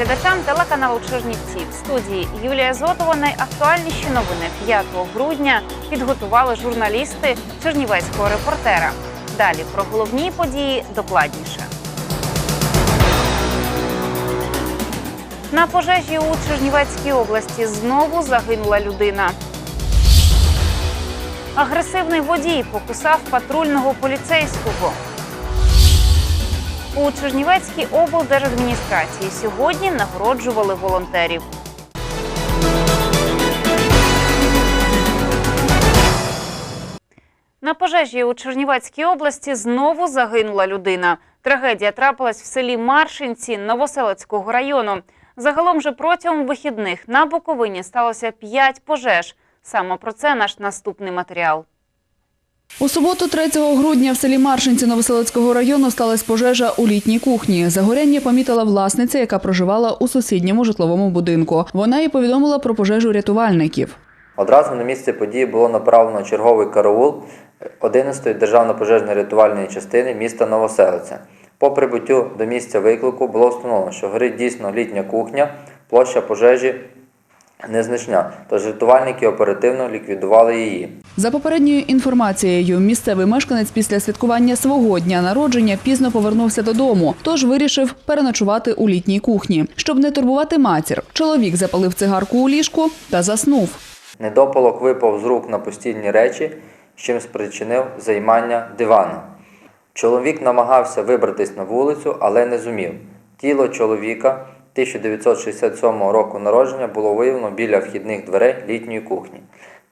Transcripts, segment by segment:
Глядачам телеканалу Чернівці. В студії Юлія Зотова. Найактуальніші новини 5 грудня підготували журналісти Чернівецького репортера. Далі про головні події докладніше. На пожежі у Чернівецькій області знову загинула людина. Агресивний водій покусав патрульного поліцейського. У Чернівецькій облдержадміністрації сьогодні нагороджували волонтерів. На пожежі у Чернівецькій області знову загинула людина. Трагедія трапилась в селі Маршинці Новоселицького району. Загалом же протягом вихідних на Буковині сталося 5 пожеж. Саме про це наш наступний матеріал. У суботу, 3 грудня, в селі Маршинці Новоселицького району сталася пожежа у літній кухні. Загоряння помітила власниця, яка проживала у сусідньому житловому будинку. Вона і повідомила про пожежу рятувальників. Одразу на місце події було направлено черговий караул 11-ї державно-пожежної рятувальної частини міста Новоселиця. По прибуттю до місця виклику було встановлено, що горить дійсно літня кухня, площа пожежі незначна, тож рятувальники оперативно ліквідували її. За попередньою інформацією, місцевий мешканець після святкування свого дня народження пізно повернувся додому, тож вирішив переночувати у літній кухні. Щоб не турбувати матір, чоловік запалив цигарку у ліжку та заснув. Недопалок випав з рук на постільні речі, з чим спричинив займання дивана. Чоловік намагався вибратись на вулицю, але не зумів. Тіло чоловіка 1967 року народження було виявлено біля вхідних дверей літньої кухні.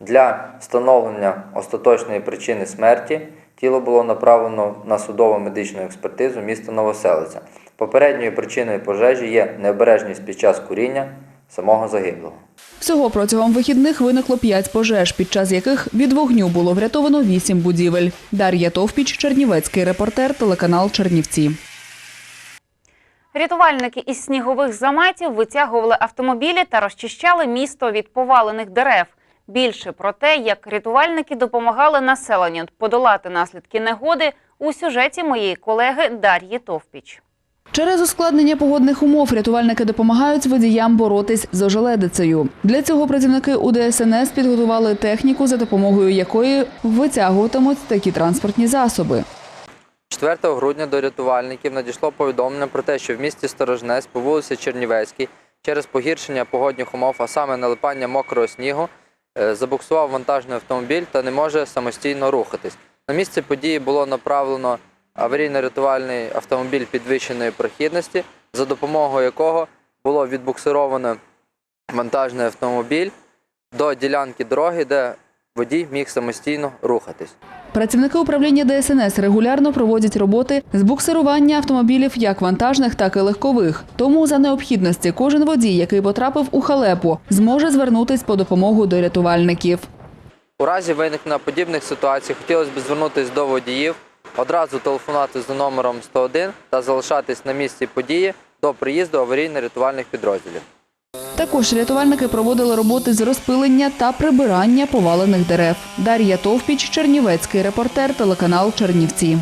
Для встановлення остаточної причини смерті тіло було направлено на судово медичну експертизу міста Новоселиця. Попередньою причиною пожежі є необережність під час куріння самого загиблого. Всього протягом вихідних виникло п'ять пожеж, під час яких від вогню було врятовано вісім будівель. Дар'я Товпіч, Чернівецький репортер, телеканал Чернівці. Рятувальники із снігових заметів витягували автомобілі та розчищали місто від повалених дерев. Більше про те, як рятувальники допомагали населенню подолати наслідки негоди у сюжеті моєї колеги Дар'ї Товпіч. Через ускладнення погодних умов рятувальники допомагають водіям боротись з ожеледицею. Для цього працівники УДСНС підготували техніку, за допомогою якої витягуватимуть такі транспортні засоби. 4 грудня до рятувальників надійшло повідомлення про те, що в місті Сторожнець по вулиці Чернівецькій через погіршення погодних умов, а саме налипання мокрого снігу, е, забуксував вантажний автомобіль та не може самостійно рухатись. На місце події було направлено аварійно-рятувальний автомобіль підвищеної прохідності, за допомогою якого було відбуксировано вантажний автомобіль до ділянки дороги, де водій міг самостійно рухатись. Працівники управління ДСНС регулярно проводять роботи з буксирування автомобілів як вантажних, так і легкових. Тому за необхідності кожен водій, який потрапив у халепу, зможе звернутись по допомогу до рятувальників. У разі виникнення подібних ситуацій хотілося б звернутися до водіїв, одразу телефонувати за номером 101 та залишатись на місці події до приїзду аварійно-рятувальних підрозділів. Також рятувальники проводили роботи з розпилення та прибирання повалених дерев. Дар'я Товпіч, Чернівецький репортер, телеканал Чернівці.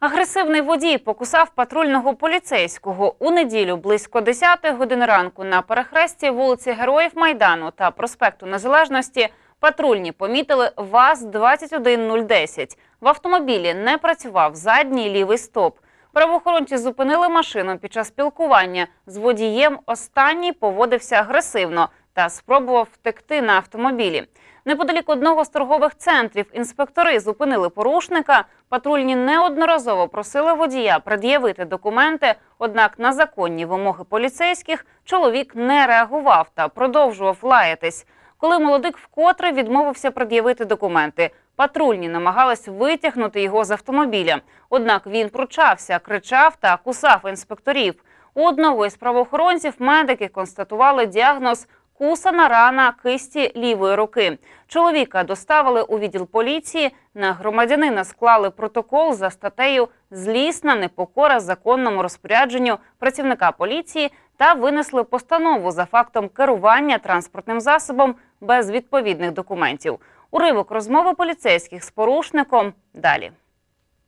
Агресивний водій покусав патрульного поліцейського у неділю близько 10 години ранку на перехресті вулиці Героїв Майдану та проспекту Незалежності. Патрульні помітили ВАЗ-21010. В автомобілі не працював задній лівий стоп. Правоохоронці зупинили машину під час спілкування з водієм. Останній поводився агресивно та спробував втекти на автомобілі. Неподалік одного з торгових центрів інспектори зупинили порушника. Патрульні неодноразово просили водія пред'явити документи. Однак на законні вимоги поліцейських чоловік не реагував та продовжував лаятись. Коли молодик вкотре відмовився пред'явити документи. Патрульні намагались витягнути його з автомобіля. Однак він пручався, кричав та кусав інспекторів. У одного із правоохоронців медики констатували діагноз кусана рана кисті лівої руки. Чоловіка доставили у відділ поліції. На громадянина склали протокол за статтею Злісна непокора законному розпорядженню працівника поліції та винесли постанову за фактом керування транспортним засобом без відповідних документів. Уривок розмови поліцейських з порушником далі.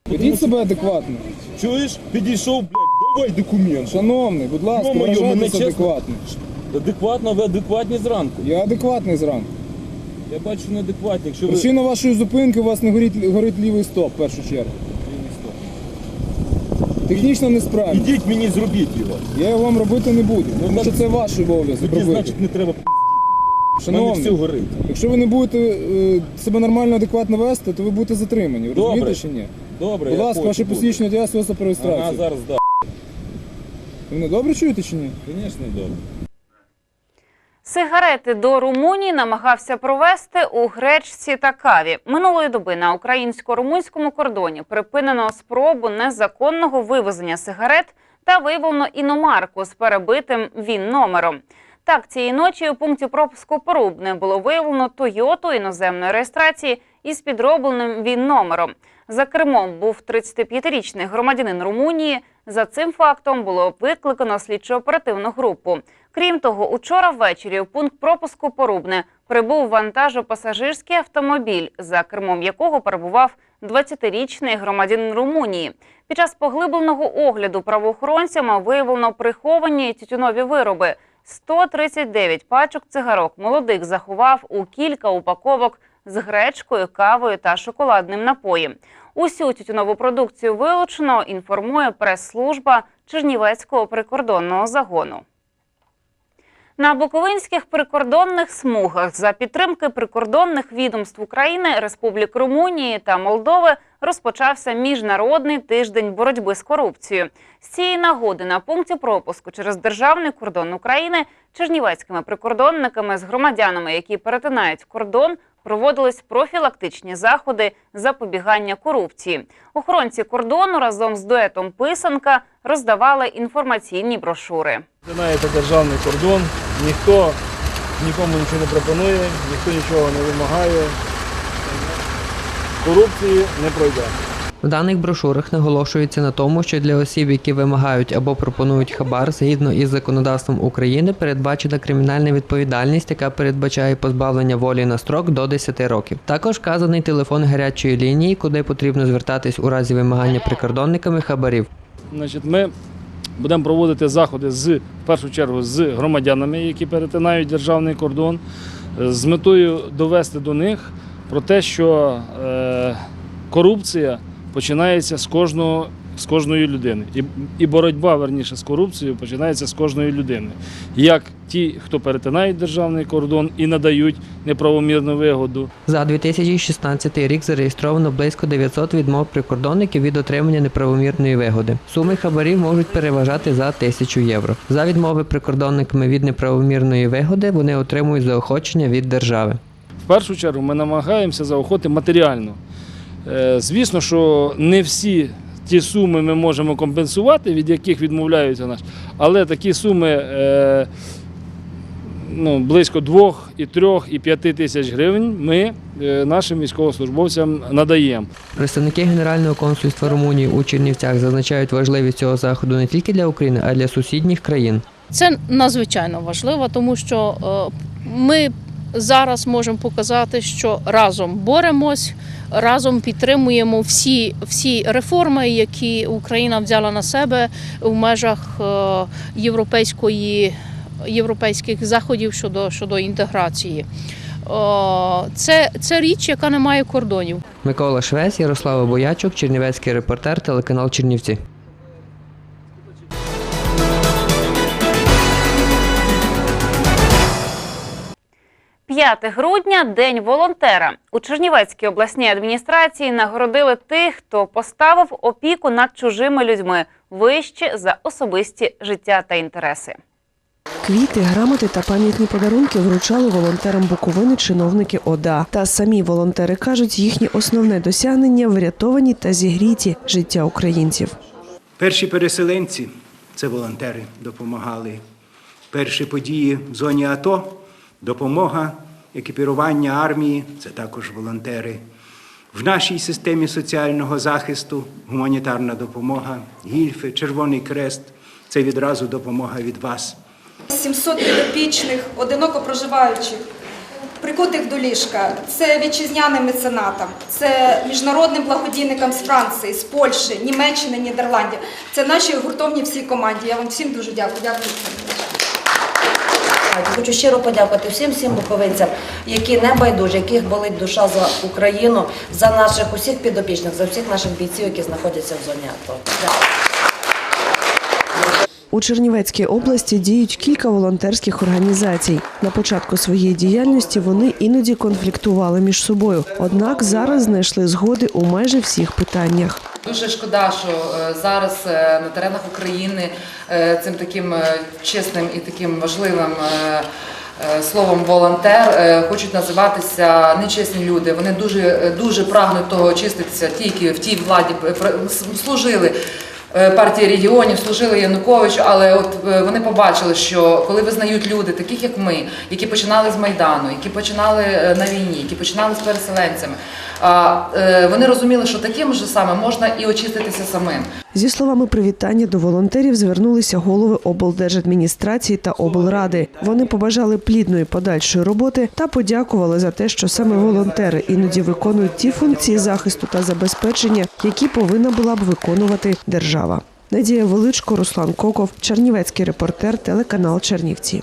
Ведіть себе адекватно. Чуєш? Підійшов, блядь, давай документ. Шановний, будь ласка, Ё-моё, мене вважайтесь чесно- адекватно. Адекватно, ви адекватні зранку. Я адекватний зранку. Я бачу неадекватні. Якщо ви... Причина вашої зупинки у вас не горить, горить лівий стоп, в першу чергу. Технічна несправність. Ідіть мені зробіть його. Я його вам робити не буду, тому що це ваш обов'язок Тоді, робити. значить, не треба мене все горить. якщо ви не будете е, себе нормально, адекватно вести, то ви будете затримані. Ви Добре. розумієте чи ні? Добре, Будь я ласка, хочу ваше бути. посвідчення для свідоцтва про Ага, реєстрацію. зараз, да. Ви мене добре чуєте чи ні? Звісно, добре. Сигарети до Румунії намагався провести у гречці та каві. Минулої доби на українсько-румунському кордоні припинено спробу незаконного вивезення сигарет та виявлено іномарку з перебитим він номером. Так, цієї ночі у пункті пропуску Порубне було виявлено Тойоту іноземної реєстрації із підробленим він номером. За кермом був 35-річний громадянин Румунії. За цим фактом було викликано слідчо-оперативну групу. Крім того, учора ввечері у пункт пропуску Порубне прибув вантажопасажирський автомобіль, за кермом якого перебував 20-річний громадянин Румунії. Під час поглибленого огляду правоохоронцями виявлено приховані тютюнові вироби. 139 пачок цигарок молодик заховав у кілька упаковок з гречкою, кавою та шоколадним напоєм. Усю тютюнову продукцію вилучено, інформує прес-служба Чернівецького прикордонного загону. На Буковинських прикордонних смугах за підтримки прикордонних відомств України, Республік Румунії та Молдови розпочався міжнародний тиждень боротьби з корупцією. З цієї нагоди на пункті пропуску через державний кордон України чернівецькими прикордонниками з громадянами, які перетинають кордон, проводились профілактичні заходи запобігання корупції. Охоронці кордону разом з дуетом Писанка роздавали інформаційні брошури. Знаєте, державний кордон, ніхто нікому нічого не пропонує, ніхто нічого не вимагає. Корупції не пройде. В даних брошурах наголошується на тому, що для осіб, які вимагають або пропонують хабар, згідно із законодавством України, передбачена кримінальна відповідальність, яка передбачає позбавлення волі на строк до 10 років. Також вказаний телефон гарячої лінії, куди потрібно звертатись у разі вимагання прикордонниками хабарів. Значить, ми будемо проводити заходи з в першу чергу з громадянами, які перетинають державний кордон, з метою довести до них про те, що е, корупція починається з кожного. З кожної людини. І, і боротьба, верніше, з корупцією починається з кожної людини. Як ті, хто перетинають державний кордон і надають неправомірну вигоду, За 2016 рік зареєстровано близько 900 відмов прикордонників від отримання неправомірної вигоди. Суми хабарів можуть переважати за 1000 євро. За відмови прикордонниками від неправомірної вигоди вони отримують заохочення від держави. В першу чергу ми намагаємося заохотити матеріально. Е, Звісно, що не всі ті суми ми можемо компенсувати, від яких відмовляються нас, але такі суми е, ну, близько 2, і 3, і 5 тисяч гривень ми е, нашим військовослужбовцям надаємо. Представники Генерального консульства Румунії у Чернівцях зазначають важливість цього заходу не тільки для України, а й для сусідніх країн. Це надзвичайно важливо, тому що е, ми зараз можемо показати, що разом боремось, разом підтримуємо всі, всі реформи, які Україна взяла на себе в межах е, європейської, європейських заходів щодо, щодо інтеграції. Е, Це, це річ, яка не має кордонів. Микола Швець, Ярослава Боячук, Чернівецький репортер, телеканал Чернівці. 5 грудня День волонтера. У Чернівецькій обласній адміністрації нагородили тих, хто поставив опіку над чужими людьми вище за особисті життя та інтереси. Квіти, грамоти та пам'ятні подарунки вручали волонтерам Буковини чиновники ОДА. Та самі волонтери кажуть, їхнє основне досягнення врятовані та зігріті життя українців. Перші переселенці це волонтери допомагали. Перші події в зоні АТО, допомога, екіпірування армії це також волонтери. В нашій системі соціального захисту гуманітарна допомога, гільфи, Червоний Крест це відразу допомога від вас. 700 підопічних, одиноко проживаючих, прикутих до ліжка. Це вітчизняним меценатам, це міжнародним благодійникам з Франції, з Польщі, Німеччини, Нідерландів. Це наші гуртовні всій команді. Я вам всім дуже дякую. Дякую. Хочу щиро подякувати всім всім буковинцям, які не байдужі, яких болить душа за Україну, за наших усіх підопічних, за всіх наших бійців, які знаходяться в зоні АТО. Дякую. У Чернівецькій області діють кілька волонтерських організацій. На початку своєї діяльності вони іноді конфліктували між собою. Однак зараз знайшли згоди у майже всіх питаннях. Дуже шкода, що е, зараз е, на теренах України е, цим таким чесним і таким важливим словом волонтер хочуть називатися нечесні люди. Вони дуже дуже прагнуть того очиститися, ті, які в тій владі служили. Е, Партії регіонів служили Януковичу, але от е, вони побачили, що коли визнають люди, таких як ми, які починали з майдану, які починали е, на війні, які починали з переселенцями, вони розуміли, що таким же самим можна і очиститися самим. Зі словами привітання до волонтерів звернулися голови облдержадміністрації та облради. Вони побажали плідної подальшої роботи та подякували за те, що саме волонтери іноді виконують ті функції захисту та забезпечення, які повинна була б виконувати держава. Надія Величко, Руслан Коков, Чернівецький репортер, телеканал Чернівці.